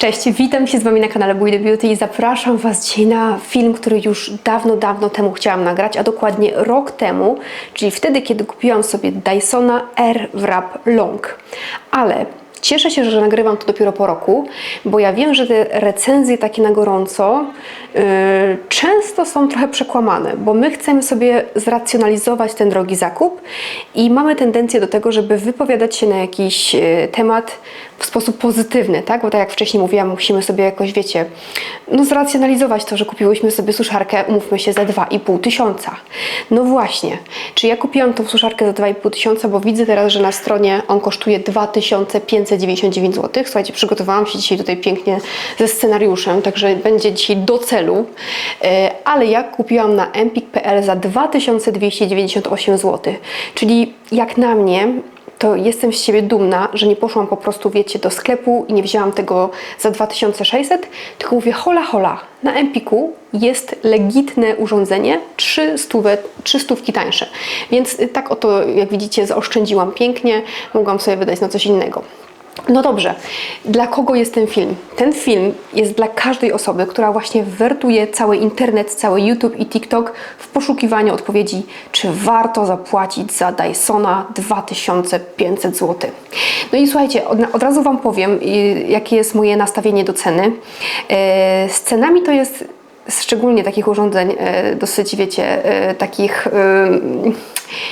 Cześć, witam się z Wami na kanale the Beauty i zapraszam Was dzisiaj na film, który już dawno, dawno temu chciałam nagrać, a dokładnie rok temu, czyli wtedy, kiedy kupiłam sobie Dysona Air Wrap Long. Ale Cieszę się, że nagrywam to dopiero po roku, bo ja wiem, że te recenzje takie na gorąco yy, często są trochę przekłamane, bo my chcemy sobie zracjonalizować ten drogi zakup i mamy tendencję do tego, żeby wypowiadać się na jakiś yy, temat w sposób pozytywny, tak? Bo tak jak wcześniej mówiłam, musimy sobie jakoś, wiecie, no zracjonalizować to, że kupiłyśmy sobie suszarkę, umówmy się, za 2,5 tysiąca. No właśnie, czy ja kupiłam tą suszarkę za 2,5 tysiąca, bo widzę teraz, że na stronie on kosztuje 2599 zł. Słuchajcie, przygotowałam się dzisiaj tutaj pięknie ze scenariuszem, także będzie dzisiaj do celu, E, ale ja kupiłam na empik.pl za 2298 zł, czyli jak na mnie to jestem z siebie dumna, że nie poszłam po prostu, wiecie, do sklepu i nie wzięłam tego za 2600, tylko mówię, hola, hola, na Empiku jest legitne urządzenie, 3 stówę, 3 stówki tańsze. Więc tak oto, jak widzicie, zaoszczędziłam pięknie, mogłam sobie wydać na coś innego. No dobrze, dla kogo jest ten film? Ten film jest dla każdej osoby, która właśnie wertuje cały internet, cały YouTube i TikTok w poszukiwaniu odpowiedzi, czy warto zapłacić za Dysona 2500 zł. No i słuchajcie, od, od razu Wam powiem, y, jakie jest moje nastawienie do ceny. E, Z cenami to jest szczególnie takich urządzeń e, dosyć, wiecie, e, takich, e,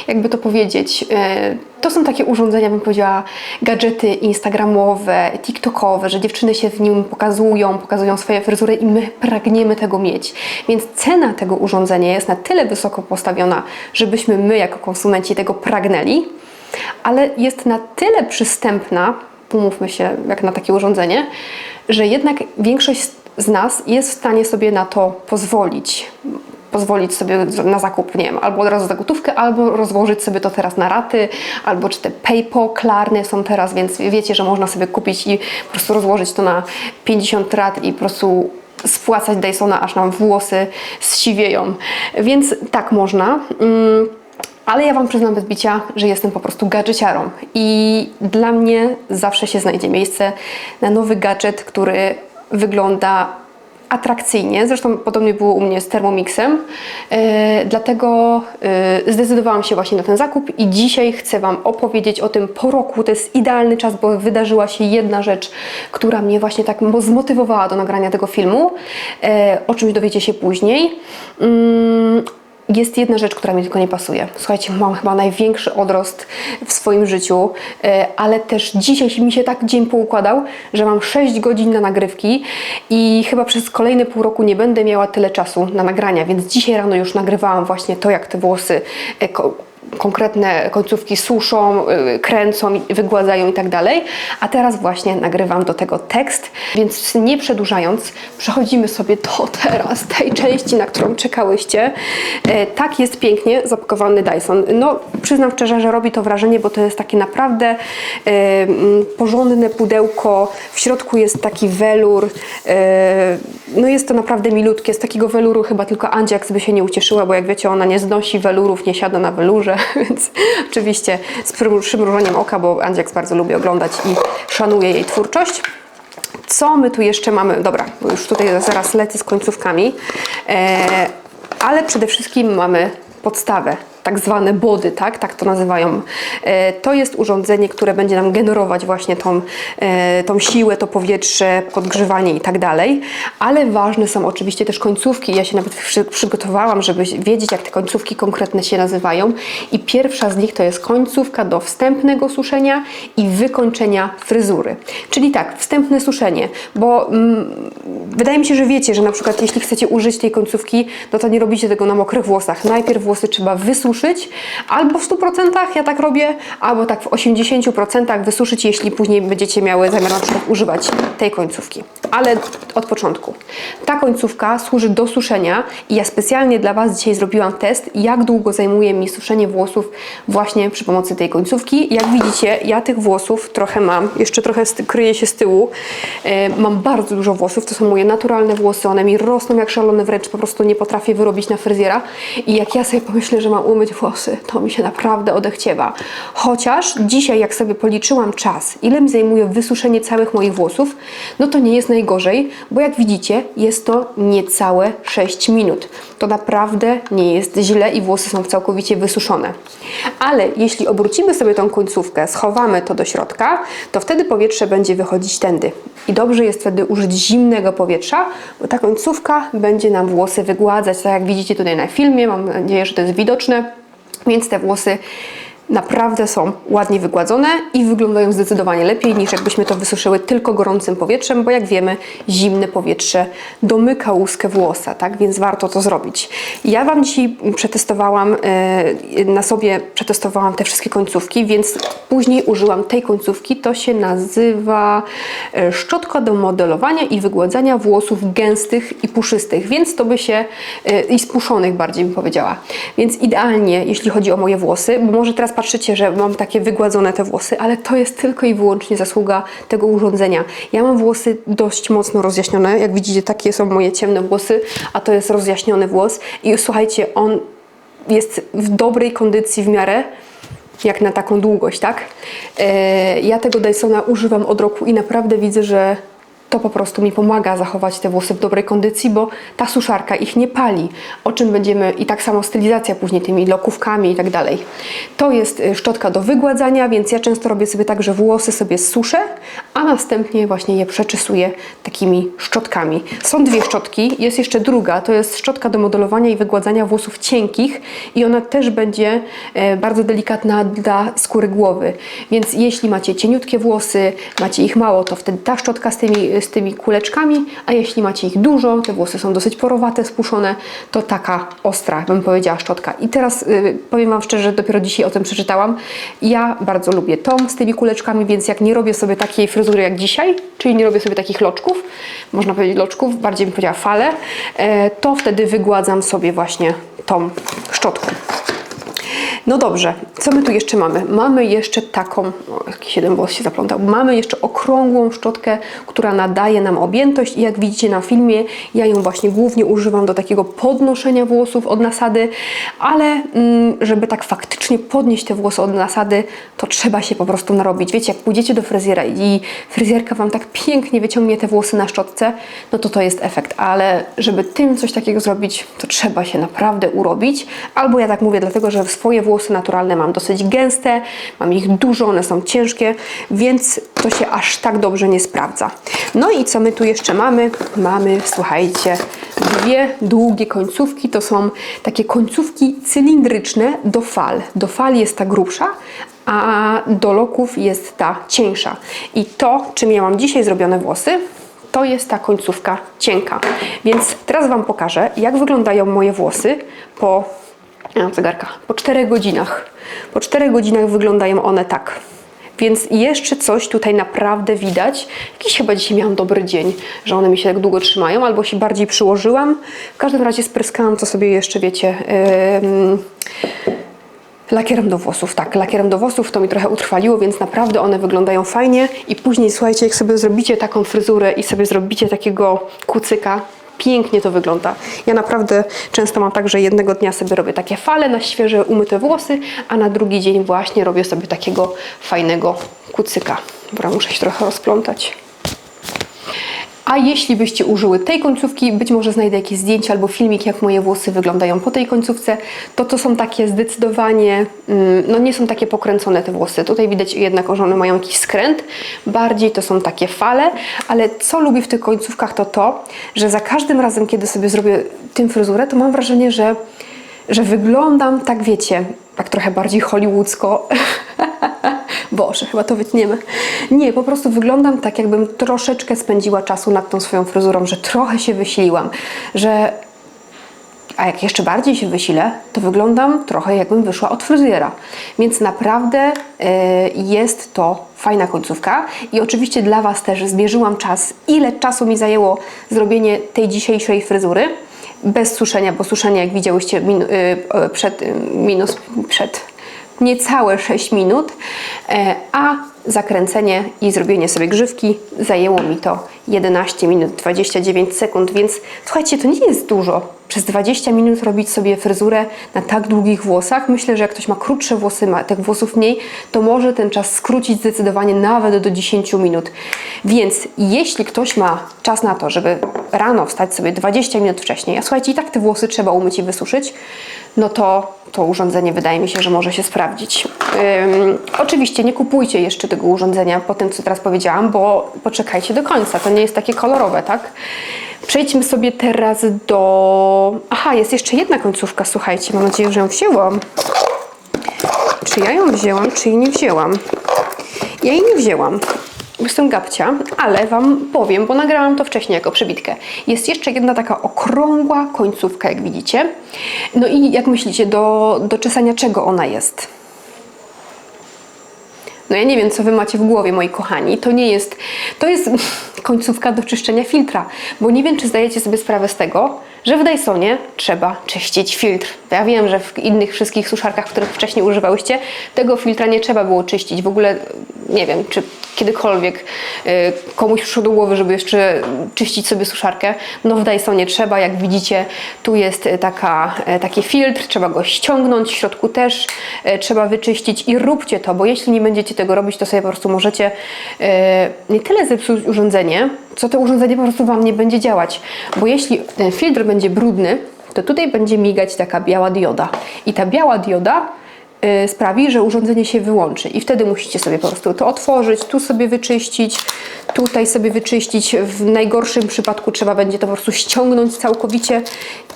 jakby to powiedzieć, to są takie urządzenia, bym powiedziała, gadżety instagramowe, tiktokowe, że dziewczyny się w nim pokazują, pokazują swoje fryzury i my pragniemy tego mieć. Więc cena tego urządzenia jest na tyle wysoko postawiona, żebyśmy my jako konsumenci tego pragnęli, ale jest na tyle przystępna, umówmy się, jak na takie urządzenie, że jednak większość z nas jest w stanie sobie na to pozwolić. Pozwolić sobie na zakup, nie wiem, albo od razu za gotówkę, albo rozłożyć sobie to teraz na raty, albo czy te PayPal, Klarny są teraz, więc wiecie, że można sobie kupić i po prostu rozłożyć to na 50 rat i po prostu spłacać Dysona, aż nam włosy zsiwieją. Więc tak można. Mm, ale ja Wam przyznam bez bicia, że jestem po prostu gadżeciarą i dla mnie zawsze się znajdzie miejsce na nowy gadżet, który wygląda atrakcyjnie. Zresztą podobnie było u mnie z Thermomixem. E, dlatego e, zdecydowałam się właśnie na ten zakup i dzisiaj chcę Wam opowiedzieć o tym po roku. To jest idealny czas, bo wydarzyła się jedna rzecz, która mnie właśnie tak zmotywowała do nagrania tego filmu. E, o czymś dowiecie się później. Mm, jest jedna rzecz, która mi tylko nie pasuje. Słuchajcie, mam chyba największy odrost w swoim życiu, e, ale też dzisiaj mi się tak dzień poukładał, że mam 6 godzin na nagrywki i chyba przez kolejne pół roku nie będę miała tyle czasu na nagrania, więc dzisiaj rano już nagrywałam właśnie to, jak te włosy e, konkretne końcówki suszą, yy, kręcą, wygładzają i tak dalej. A teraz właśnie nagrywam do tego tekst, więc nie przedłużając, przechodzimy sobie do teraz tej części, na którą czekałyście. E, tak jest pięknie zapakowany Dyson. No, przyznam szczerze, że robi to wrażenie, bo to jest takie naprawdę e, porządne pudełko. W środku jest taki welur. E, no jest to naprawdę milutkie. Z takiego weluru chyba tylko Andziak by się nie ucieszyła, bo jak wiecie, ona nie znosi welurów, nie siada na welurze, więc oczywiście z przymru- przymrużeniem oka, bo Andziak bardzo lubi oglądać i szanuje jej twórczość. Co my tu jeszcze mamy? Dobra, bo już tutaj zaraz lecę z końcówkami, e, ale przede wszystkim mamy podstawę, tak zwane body, tak, tak to nazywają. E, to jest urządzenie, które będzie nam generować właśnie tą, e, tą siłę, to powietrze, podgrzewanie i tak dalej, ale ważne są oczywiście też końcówki. Ja się nawet przy, przygotowałam, żeby wiedzieć, jak te końcówki konkretne się nazywają i pierwsza z nich to jest końcówka do wstępnego suszenia i wykończenia fryzury. Czyli tak, wstępne suszenie, bo mm, wydaje mi się, że wiecie, że na przykład jeśli chcecie użyć tej końcówki, no to nie robicie tego na mokrych włosach. Najpierw włosy trzeba wysuszyć, albo w 100% ja tak robię, albo tak w 80% wysuszyć, jeśli później będziecie miały zamiar na przykład używać tej końcówki. Ale od początku. Ta końcówka służy do suszenia i ja specjalnie dla Was dzisiaj zrobiłam test, jak długo zajmuje mi suszenie włosów właśnie przy pomocy tej końcówki. Jak widzicie, ja tych włosów trochę mam, jeszcze trochę kryje się z tyłu. E, mam bardzo dużo włosów, to są moje naturalne włosy, one mi rosną jak szalone, wręcz po prostu nie potrafię wyrobić na fryzjera. I jak ja sobie pomyślę, że mam umyć włosy, to mi się naprawdę odechciewa. Chociaż dzisiaj, jak sobie policzyłam czas, ile mi zajmuje wysuszenie całych moich włosów, no to nie jest najgorzej, bo jak widzicie, jest to niecałe 6 minut. To naprawdę nie jest źle i włosy są całkowicie wysuszone. Ale jeśli obrócimy sobie tą końcówkę, schowamy to do środka, to wtedy powietrze będzie wychodzić tędy. I dobrze jest wtedy użyć zimnego powietrza, bo ta końcówka będzie nam włosy wygładzać, tak jak widzicie tutaj na filmie. Mam nadzieję, że to jest widoczne. Więc te włosy naprawdę są ładnie wygładzone i wyglądają zdecydowanie lepiej niż jakbyśmy to wysuszyły tylko gorącym powietrzem, bo jak wiemy, zimne powietrze domyka łuskę włosa, tak? Więc warto to zrobić. Ja Wam dzisiaj przetestowałam, e, na sobie przetestowałam te wszystkie końcówki, więc później użyłam tej końcówki. To się nazywa e, szczotka do modelowania i wygładzania włosów gęstych i puszystych, więc to by się e, i spuszonych bardziej bym powiedziała. Więc idealnie, jeśli chodzi o moje włosy, bo może teraz patrzycie, że mam takie wygładzone te włosy, ale to jest tylko i wyłącznie zasługa tego urządzenia. Ja mam włosy dość mocno rozjaśnione, jak widzicie, takie są moje ciemne włosy, a to jest rozjaśniony włos i słuchajcie, on jest w dobrej kondycji w miarę, jak na taką długość, tak? E, ja tego Dysona używam od roku i naprawdę widzę, że to po prostu mi pomaga zachować te włosy w dobrej kondycji, bo ta suszarka ich nie pali, o czym będziemy i tak samo stylizacja później tymi lokówkami i tak dalej. To jest y, szczotka do wygładzania, więc ja często robię sobie tak, że włosy sobie suszę, a następnie właśnie je przeczesuję takimi szczotkami. Są dwie szczotki, jest jeszcze druga, to jest szczotka do modelowania i wygładzania włosów cienkich i ona też będzie e, bardzo delikatna dla skóry głowy. Więc jeśli macie cieniutkie włosy, macie ich mało, to wtedy ta szczotka z tymi, z tymi kuleczkami, a jeśli macie ich dużo, te włosy są dosyć porowate, spuszczone, to taka ostra, bym powiedziała, szczotka. I teraz y, powiem Wam szczerze, dopiero dzisiaj o tym przeczytałam. Ja bardzo lubię tą z tymi kuleczkami, więc jak nie robię sobie takiej fryzury jak dzisiaj, czyli nie robię sobie takich loczków, można powiedzieć loczków, bardziej bym powiedziała fale, e, to wtedy wygładzam sobie właśnie tą szczotką. No dobrze, co my tu jeszcze mamy? Mamy jeszcze taką, o, jakiś jeden włos się zaplątał, mamy jeszcze okrągłą szczotkę, która nadaje nam objętość i jak widzicie na filmie, ja ją właśnie głównie używam do takiego podnoszenia włosów od nasady, ale mm, żeby tak faktycznie podnieść te włosy od nasady, to trzeba się po prostu narobić. Wiecie, jak pójdziecie do fryzjera i fryzjerka Wam tak pięknie wyciągnie te włosy na szczotce, no to to jest efekt, ale żeby tym coś takiego zrobić, to trzeba się naprawdę urobić, albo ja tak mówię, dlatego, że swoje włosy naturalne mam dosyć gęste, mam ich dużo, one są ciężkie, więc to się aż tak dobrze nie sprawdza. No i co my tu jeszcze mamy? Mamy, słuchajcie, dwie długie końcówki, to są takie końcówki cylindryczne do fal. Do fal jest ta grubsza, a do loków jest ta cieńsza. I to, czym ja mam dzisiaj zrobione włosy, to jest ta końcówka cienka. Więc teraz Wam pokażę, jak wyglądają moje włosy po ja mam zegarka. Po 4 godzinach. Po 4 godzinach wyglądają one tak. Więc jeszcze coś tutaj naprawdę widać. Jakiś chyba dzisiaj miałam dobry dzień, że one mi się tak długo trzymają, albo się bardziej przyłożyłam. W każdym razie spryskałam to sobie jeszcze, wiecie, yy, lakierem do włosów. Tak, lakierem do włosów to mi trochę utrwaliło, więc naprawdę one wyglądają fajnie. I później, słuchajcie, jak sobie zrobicie taką fryzurę i sobie zrobicie takiego kucyka, pięknie to wygląda. Ja naprawdę często mam tak, że jednego dnia sobie robię takie fale na świeże umyte włosy, a na drugi dzień właśnie robię sobie takiego fajnego kucyka. Dobra, muszę się trochę rozplątać. A jeśli byście użyły tej końcówki, być może znajdę jakieś zdjęcie albo filmik, jak moje włosy wyglądają po tej końcówce, to to są takie zdecydowanie, mm, no nie są takie pokręcone te włosy. Tutaj widać jednak, że one mają jakiś skręt, bardziej to są takie fale, ale co lubię w tych końcówkach to to, że za każdym razem, kiedy sobie zrobię tym fryzurę, to mam wrażenie, że, że wyglądam tak, wiecie, tak trochę bardziej hollywoodzko. Boże, chyba to wytniemy. Nie, po prostu wyglądam tak, jakbym troszeczkę spędziła czasu nad tą swoją fryzurą, że trochę się wysiliłam, że a jak jeszcze bardziej się wysilę, to wyglądam trochę jakbym wyszła od fryzjera. Więc naprawdę y, jest to fajna końcówka i oczywiście dla Was też zmierzyłam czas, ile czasu mi zajęło zrobienie tej dzisiejszej fryzury bez suszenia, bo suszenie jak widziałyście min, y, przed, y, minus przed niecałe 6 minut, e, a zakręcenie i zrobienie sobie grzywki. Zajęło mi to 11 minut 29 sekund, więc słuchajcie, to nie jest dużo. Przez 20 minut robić sobie fryzurę na tak długich włosach. Myślę, że jak ktoś ma krótsze włosy, ma tych włosów mniej, to może ten czas skrócić zdecydowanie nawet do 10 minut. Więc jeśli ktoś ma czas na to, żeby rano wstać sobie 20 minut wcześniej, a słuchajcie, i tak te włosy trzeba umyć i wysuszyć, no to to urządzenie wydaje mi się, że może się sprawdzić. Ym, oczywiście nie kupujcie jeszcze tego urządzenia po tym, co teraz powiedziałam, bo poczekajcie do końca. To nie jest takie kolorowe, tak? Przejdźmy sobie teraz do... Aha, jest jeszcze jedna końcówka, słuchajcie, mam nadzieję, że ją wzięłam. Czy ja ją wzięłam, czy jej nie wzięłam? Ja jej nie wzięłam. Jestem gabcia, ale Wam powiem, bo nagrałam to wcześniej jako przebitkę. Jest jeszcze jedna taka okrągła końcówka, jak widzicie. No i jak myślicie, do, do czesania czego ona jest? No ja nie wiem, co Wy macie w głowie, moi kochani. To nie jest, to jest końcówka do czyszczenia filtra, bo nie wiem, czy zdajecie sobie sprawę z tego, że w Dysonie trzeba czyścić filtr. Ja wiem, że w innych wszystkich suszarkach, których wcześniej używałyście, tego filtra nie trzeba było czyścić. W ogóle nie wiem, czy kiedykolwiek y, komuś przyszło do głowy, żeby jeszcze czyścić sobie suszarkę. No w Dysonie trzeba, jak widzicie, tu jest y, taka, y, taki filtr, trzeba go ściągnąć, w środku też trzeba wyczyścić i róbcie to, bo jeśli nie będziecie tego robić, to sobie po prostu możecie nie tyle zepsuć urządzenie, co to urządzenie po prostu Wam nie będzie działać. Bo jeśli ten filtr będzie brudny, to tutaj będzie migać taka biała dioda. I ta biała dioda y, sprawi, że urządzenie się wyłączy. I wtedy musicie sobie po prostu to otworzyć, tu sobie wyczyścić, tutaj sobie wyczyścić. W najgorszym przypadku trzeba będzie to po prostu ściągnąć całkowicie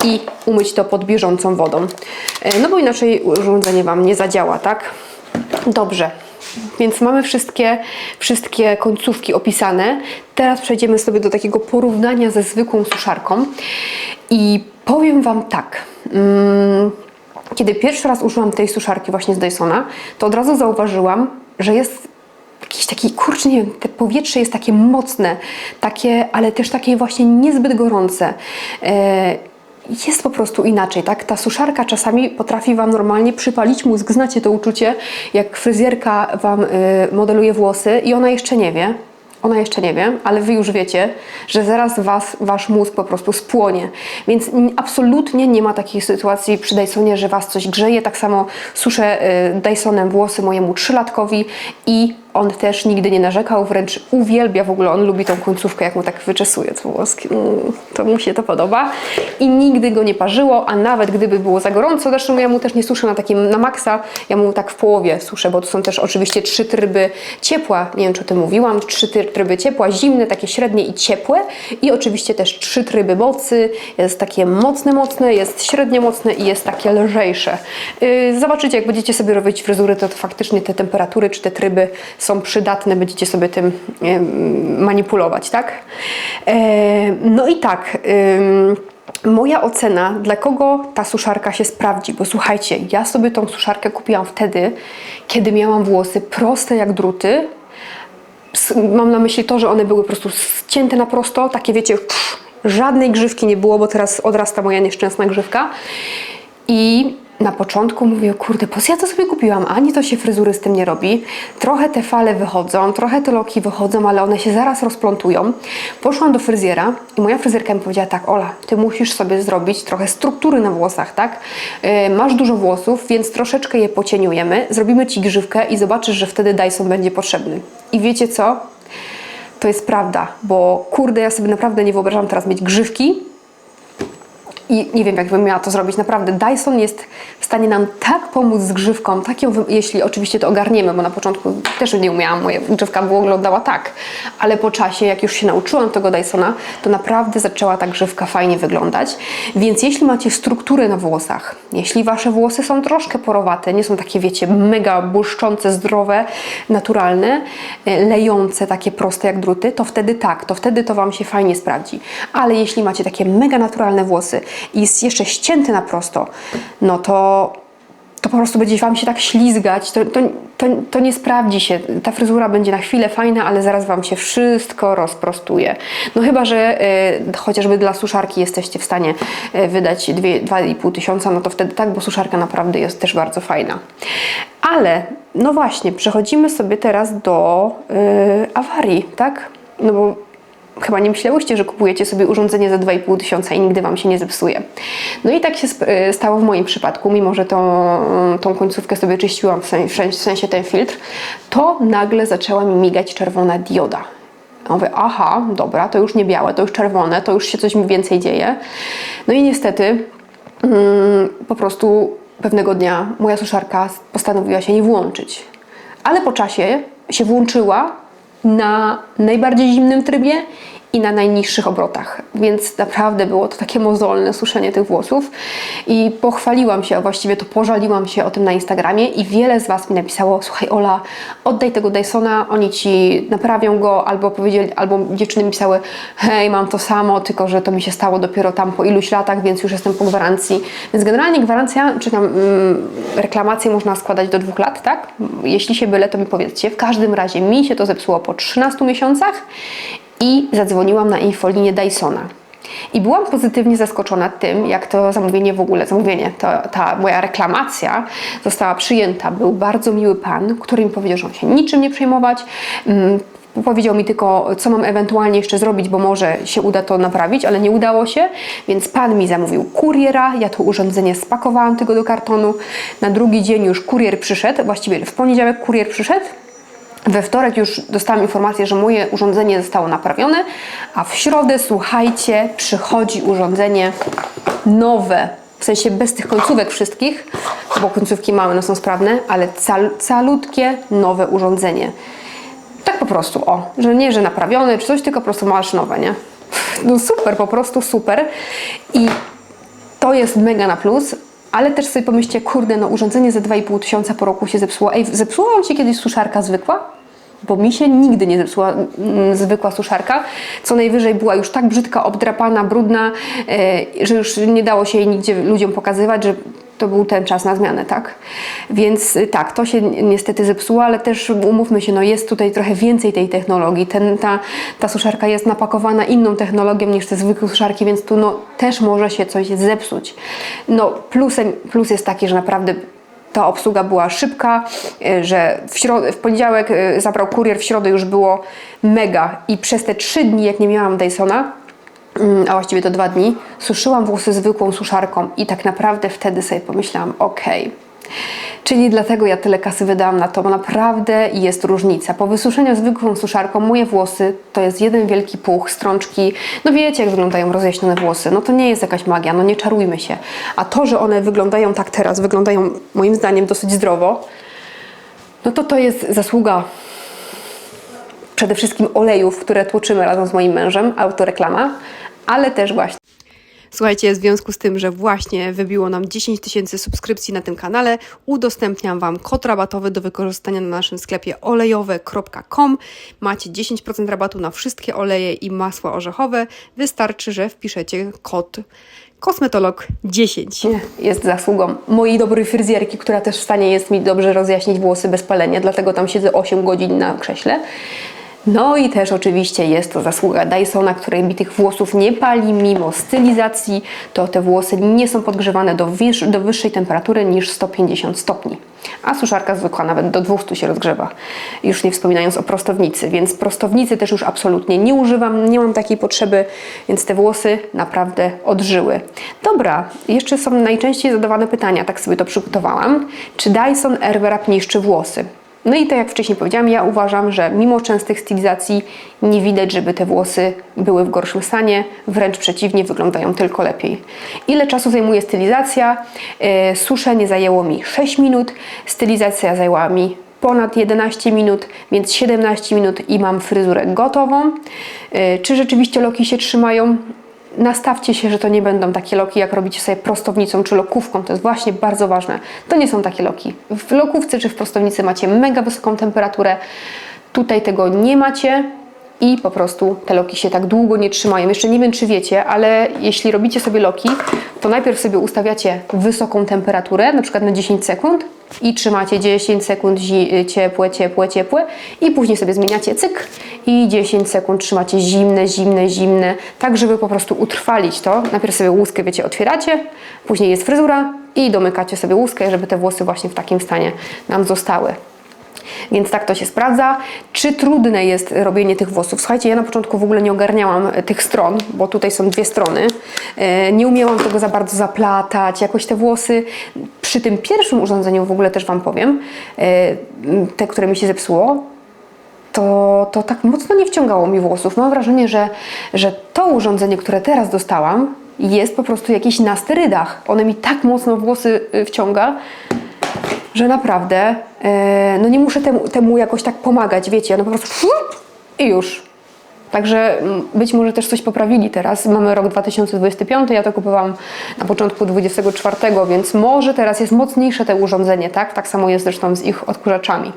i umyć to pod bieżącą wodą. Y, no bo inaczej urządzenie Wam nie zadziała, tak? Dobrze. Więc mamy wszystkie, wszystkie końcówki opisane. Teraz przejdziemy sobie do takiego porównania ze zwykłą suszarką. I powiem Wam tak. Mm, kiedy pierwszy raz użyłam tej suszarki właśnie z Dysona, to od razu zauważyłam, że jest jakiś taki, kurczę, nie wiem, te powietrze jest takie mocne, takie, ale też takie właśnie niezbyt gorące. E, jest po prostu inaczej, tak? Ta suszarka czasami potrafi Wam normalnie przypalić mózg. Znacie to uczucie, jak fryzjerka Wam y, modeluje włosy i ona jeszcze nie wie, ona jeszcze nie wie, ale Wy już wiecie, że zaraz was, Wasz mózg po prostu spłonie. Więc absolutnie nie ma takiej sytuacji przy Dysonie, że Was coś grzeje. Tak samo suszę y, Dysonem włosy mojemu trzylatkowi i on też nigdy nie narzekał, wręcz uwielbia w ogóle, on lubi tą końcówkę, jak mu tak wyczesuje te włoski. Mm, to mu się to podoba. I nigdy go nie parzyło, a nawet gdyby było za gorąco, zresztą ja mu też nie suszę na takim, na maksa, ja mu tak w połowie suszę, bo to są też oczywiście trzy tryby ciepła, nie wiem czy o tym mówiłam, trzy tryby ciepła, zimne, takie średnie i ciepłe i oczywiście też trzy tryby mocy, jest takie mocne, mocne, jest średnie mocne i jest takie lżejsze. Yy, zobaczycie, jak będziecie sobie robić fryzury, to, to faktycznie te temperatury czy te tryby są przydatne, będziecie sobie tym manipulować, tak? E, no i tak. Moja ocena, dla kogo ta suszarka się sprawdzi, bo słuchajcie, ja sobie tą suszarkę kupiłam wtedy, kiedy miałam włosy proste jak druty. Mam na myśli to, że one były po prostu ścięte na prosto, takie wiecie, pff, żadnej grzywki nie było, bo teraz odrasta moja nieszczęsna grzywka. I na początku mówię, kurde, po co ja to sobie kupiłam? Ani to się fryzury z tym nie robi. Trochę te fale wychodzą, trochę te loki wychodzą, ale one się zaraz rozplątują. Poszłam do fryzjera i moja fryzjerka mi powiedziała tak, Ola, ty musisz sobie zrobić trochę struktury na włosach, tak? Yy, masz dużo włosów, więc troszeczkę je pocieniujemy, zrobimy ci grzywkę i zobaczysz, że wtedy Dyson będzie potrzebny. I wiecie co? To jest prawda, bo kurde, ja sobie naprawdę nie wyobrażam teraz mieć grzywki, i nie wiem, jak bym miała to zrobić. Naprawdę, Dyson jest w stanie nam tak pomóc z grzywką, tak ją, jeśli oczywiście to ogarniemy, bo na początku też nie umiałam, moja grzywka wyglądała tak, ale po czasie, jak już się nauczyłam tego Dysona, to naprawdę zaczęła ta grzywka fajnie wyglądać. Więc jeśli macie strukturę na włosach, jeśli wasze włosy są troszkę porowate, nie są takie, wiecie, mega błyszczące, zdrowe, naturalne, e, lejące, takie proste jak druty, to wtedy tak, to wtedy to wam się fajnie sprawdzi. Ale jeśli macie takie mega naturalne włosy i jest jeszcze ścięty na prosto, no to to po prostu będzie Wam się tak ślizgać, to, to, to, to nie sprawdzi się. Ta fryzura będzie na chwilę fajna, ale zaraz Wam się wszystko rozprostuje. No chyba, że e, chociażby dla suszarki jesteście w stanie e, wydać dwie- 2,5 tysiąca, no to wtedy tak, bo suszarka naprawdę jest też bardzo fajna. Ale no właśnie, przechodzimy sobie teraz do yy, awarii, tak? No bo chyba nie myślałyście, że kupujecie sobie urządzenie za 2,5 tysiąca i nigdy Wam się nie zepsuje. No i tak się y, stało w moim przypadku, mimo że tą, tą końcówkę sobie czyściłam, w sensie, w sensie ten filtr, to nagle zaczęła mi migać czerwona dioda. Ja mówię, aha, dobra, to już nie białe, to już czerwone, to już się coś mi więcej dzieje. No i niestety mm, po prostu pewnego dnia moja suszarka postanowiła się nie włączyć. Ale po czasie się włączyła na najbardziej zimnym trybie i na najniższych obrotach, więc naprawdę było to takie mozolne suszenie tych włosów i pochwaliłam się, a właściwie to pożaliłam się o tym na Instagramie i wiele z Was mi napisało, słuchaj Ola, oddaj tego Dysona, oni Ci naprawią go, albo powiedzieli, albo dziewczyny mi pisały, hej, mam to samo, tylko że to mi się stało dopiero tam po iluś latach, więc już jestem po gwarancji, więc generalnie gwarancja, czy tam mm, reklamację można składać do dwóch lat, tak? Jeśli się byle, to mi powiedzcie. W każdym razie mi się to zepsuło po 13 miesiącach i zadzwoniłam na infolinię Dysona. I byłam pozytywnie zaskoczona tym, jak to zamówienie w ogóle, zamówienie, to, ta moja reklamacja została przyjęta. Był bardzo miły pan, który mi powiedział, że on się niczym nie przejmować. Mm, Powiedział mi tylko, co mam ewentualnie jeszcze zrobić, bo może się uda to naprawić, ale nie udało się, więc pan mi zamówił kuriera. Ja to urządzenie spakowałam tego do kartonu. Na drugi dzień już kurier przyszedł, właściwie w poniedziałek kurier przyszedł. We wtorek już dostałam informację, że moje urządzenie zostało naprawione, a w środę, słuchajcie, przychodzi urządzenie nowe. W sensie bez tych końcówek wszystkich, bo końcówki małe no są sprawne, ale cal, calutkie, nowe urządzenie. Tak po prostu, o, że nie, że naprawione czy coś, tylko po prostu masz nowe, nie? No super, po prostu super. I to jest mega na plus, ale też sobie pomyślcie, kurde, no urządzenie za 2,5 tysiąca po roku się zepsuło. Ej, zepsuła wam się kiedyś suszarka zwykła? Bo mi się nigdy nie zepsuła mm, zwykła suszarka. Co najwyżej była już tak brzydka, obdrapana, brudna, e, że już nie dało się jej nigdzie ludziom pokazywać, że to był ten czas na zmianę, tak? Więc y, tak, to się ni- niestety zepsuło, ale też umówmy się, no jest tutaj trochę więcej tej technologii. Ten, ta, ta suszarka jest napakowana inną technologią niż te zwykłe suszarki, więc tu no, też może się coś zepsuć. No plusem, plus jest taki, że naprawdę ta obsługa była szybka, y, że w, w poniedziałek y, zabrał kurier, w środę już było mega i przez te trzy dni, jak nie miałam Dysona, a właściwie to dwa dni, suszyłam włosy zwykłą suszarką i tak naprawdę wtedy sobie pomyślałam, okej. Czyli dlatego ja tyle kasy wydałam na to, bo naprawdę jest różnica. Po wysuszeniu zwykłą suszarką moje włosy to jest jeden wielki puch, strączki. No wiecie, jak wyglądają rozjaśnione włosy. No to nie jest jakaś magia, no nie czarujmy się. A to, że one wyglądają tak teraz, wyglądają moim zdaniem dosyć zdrowo, no to to jest zasługa przede wszystkim olejów, które tłoczymy razem z moim mężem, autoreklama, ale też właśnie. Słuchajcie, w związku z tym, że właśnie wybiło nam 10 tysięcy subskrypcji na tym kanale, udostępniam Wam kod rabatowy do wykorzystania na naszym sklepie olejowe.com. Macie 10% rabatu na wszystkie oleje i masła orzechowe. Wystarczy, że wpiszecie kod kosmetolog 10. Jest zasługą mojej dobrej fryzjerki, która też w stanie jest mi dobrze rozjaśnić włosy bez palenia, dlatego tam siedzę 8 godzin na krześle. No i też oczywiście jest to zasługa Dysona, której mi tych włosów nie pali mimo stylizacji, to te włosy nie są podgrzewane do, wyż, do wyższej temperatury niż 150 stopni. A suszarka zwykła nawet do 200 się rozgrzewa. Już nie wspominając o prostownicy, więc prostownicy też już absolutnie nie używam, nie mam takiej potrzeby, więc te włosy naprawdę odżyły. Dobra, jeszcze są najczęściej zadawane pytania, tak sobie to przygotowałam. Czy Dyson Airwrap niszczy włosy? No i tak jak wcześniej powiedziałam, ja uważam, że mimo częstych stylizacji nie widać, żeby te włosy były w gorszym stanie, wręcz przeciwnie, wyglądają tylko lepiej. Ile czasu zajmuje stylizacja? Yy, suszenie zajęło mi 6 minut, stylizacja zajęła mi ponad 11 minut, więc 17 minut i mam fryzurę gotową. Yy, czy rzeczywiście loki się trzymają? Nastawcie się, że to nie będą takie loki, jak robicie sobie prostownicą czy lokówką. To jest właśnie bardzo ważne. To nie są takie loki. W lokówce czy w prostownicy macie mega wysoką temperaturę. Tutaj tego nie macie i po prostu te loki się tak długo nie trzymają. Jeszcze nie wiem, czy wiecie, ale jeśli robicie sobie loki, to najpierw sobie ustawiacie wysoką temperaturę, na przykład na 10 sekund i trzymacie 10 sekund ciepłe, ciepłe, ciepłe i później sobie zmieniacie cyk i 10 sekund trzymacie zimne, zimne, zimne, tak żeby po prostu utrwalić to. Najpierw sobie łuskę, wiecie, otwieracie, później jest fryzura i domykacie sobie łuskę, żeby te włosy właśnie w takim stanie nam zostały. Więc tak to się sprawdza. Czy trudne jest robienie tych włosów? Słuchajcie, ja na początku w ogóle nie ogarniałam e, tych stron, bo tutaj są dwie strony. E, Nie umiałam tego za bardzo zaplatać, jakoś te włosy. Przy tym pierwszym urządzeniu w ogóle też Wam powiem, e, te, które mi się zepsuło, to, to tak mocno nie wciągało mi włosów. Mam wrażenie, że, że to urządzenie, które teraz dostałam, jest po prostu jakieś na sterydach. One mi tak mocno włosy y, wciąga, że naprawdę e, no nie muszę temu, temu jakoś tak pomagać, wiecie, no po prostu i już. Także mm, być może też coś poprawili teraz. Mamy rok 2025, ja to kupowałam na początku 24, więc może teraz jest mocniejsze te urządzenie, tak? Tak samo jest zresztą z ich odkurzaczami.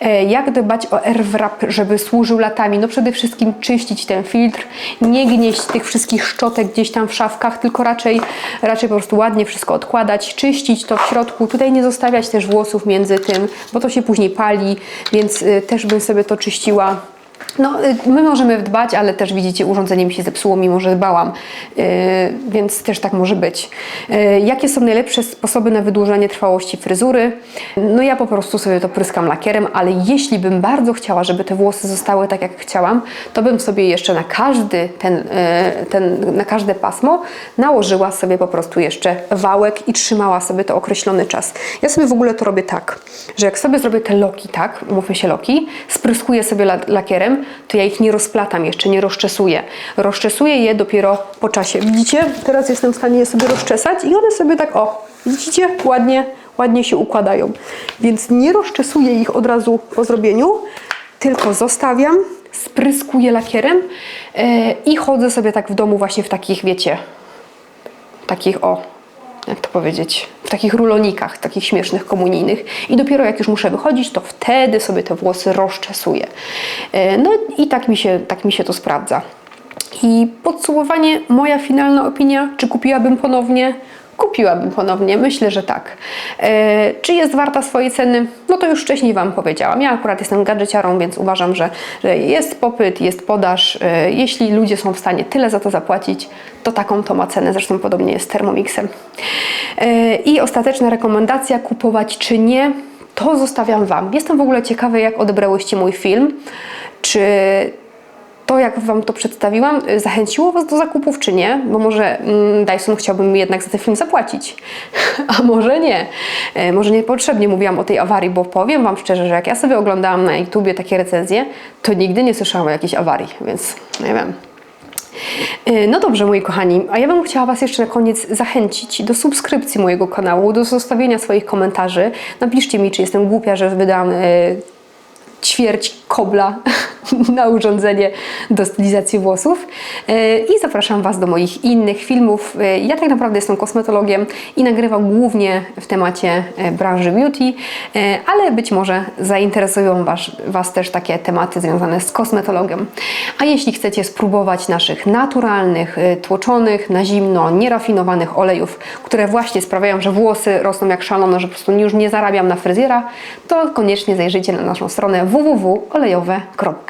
E, Jak dbać o AirWrap, żeby służył latami? No przede wszystkim czyścić ten filtr, nie gnieść tych wszystkich szczotek gdzieś tam w szafkach, tylko raczej, raczej po prostu ładnie wszystko odkładać, czyścić to w środku. Tutaj nie zostawiać też włosów między tym, bo to się później pali, więc y, też bym sobie to czyściła. No, y, my możemy dbać, ale też widzicie, urządzenie mi się zepsuło, mimo że dbałam, yy, więc też tak może być. Yy, jakie są najlepsze sposoby na wydłużenie trwałości fryzury? No ja po prostu sobie to pryskam lakierem, ale jeśli bym bardzo chciała, żeby te włosy zostały tak jak chciałam, to bym sobie jeszcze na każdy ten, yy, ten na każde pasmo nałożyła sobie po prostu jeszcze wałek i trzymała sobie to określony czas. Ja sobie w ogóle to robię tak, że jak sobie zrobię te loki, tak, umówmy się loki, spryskuję sobie la- lakierem, to ja ich nie rozplatam jeszcze, nie rozczesuję. Rozczesuję je dopiero po czasie. Widzicie? Teraz jestem w stanie je sobie rozczesać i one sobie tak, o, widzicie? Ładnie, ładnie się układają. Więc nie rozczesuję ich od razu po zrobieniu, tylko zostawiam, spryskuję lakierem yy, i chodzę sobie tak w domu właśnie w takich, wiecie, takich o, jak to powiedzieć, w takich rulonikach, takich śmiesznych komunijnych. I dopiero jak już muszę wychodzić, to wtedy sobie te włosy rozczesuję. E, No i tak mi się, tak mi się to sprawdza. I podsumowanie, moja finalna opinia, czy kupiłabym ponownie? Kupiłabym ponownie, myślę, że tak. E, czy jest warta swojej ceny? No to już wcześniej Wam powiedziałam. Ja akurat jestem gadżeciarą, więc uważam, że, że jest popyt, jest podaż. E, jeśli ludzie są w stanie tyle za to zapłacić, to taką to ma cenę. Zresztą podobnie jest z Thermomixem. E, I ostateczna rekomendacja, kupować czy nie, to zostawiam Wam. Jestem w ogóle ciekawa, jak odebrałyście mój film. Czy to, jak Wam to przedstawiłam, y, zachęciło Was do zakupów, czy nie? Bo może mm, Dyson chciałby mi jednak za ten film zapłacić, a może nie. E, może niepotrzebnie mówiłam o tej awarii, bo powiem Wam szczerze, że jak ja sobie oglądałam na YouTubie takie recenzje, to nigdy nie słyszałam o jakiejś awarii, więc nie wiem. E, No dobrze, moi kochani, a ja bym chciała Was jeszcze na koniec zachęcić do subskrypcji mojego kanału, do zostawienia swoich komentarzy. Napiszcie mi, czy jestem głupia, że wydałam e, ćwierć kobla na urządzenie do stylizacji włosów. E, I zapraszam Was do moich innych filmów. E, Ja tak naprawdę jestem kosmetologiem i nagrywam głównie w temacie e, branży beauty, ale być może zainteresują was, was też takie tematy związane z kosmetologią. A jeśli chcecie spróbować naszych naturalnych, tłoczonych, na zimno, nierafinowanych olejów, które właśnie sprawiają, że włosy rosną jak szalone, że po prostu już nie zarabiam na fryzjera, to koniecznie zajrzyjcie na naszą stronę www.olejowe.com.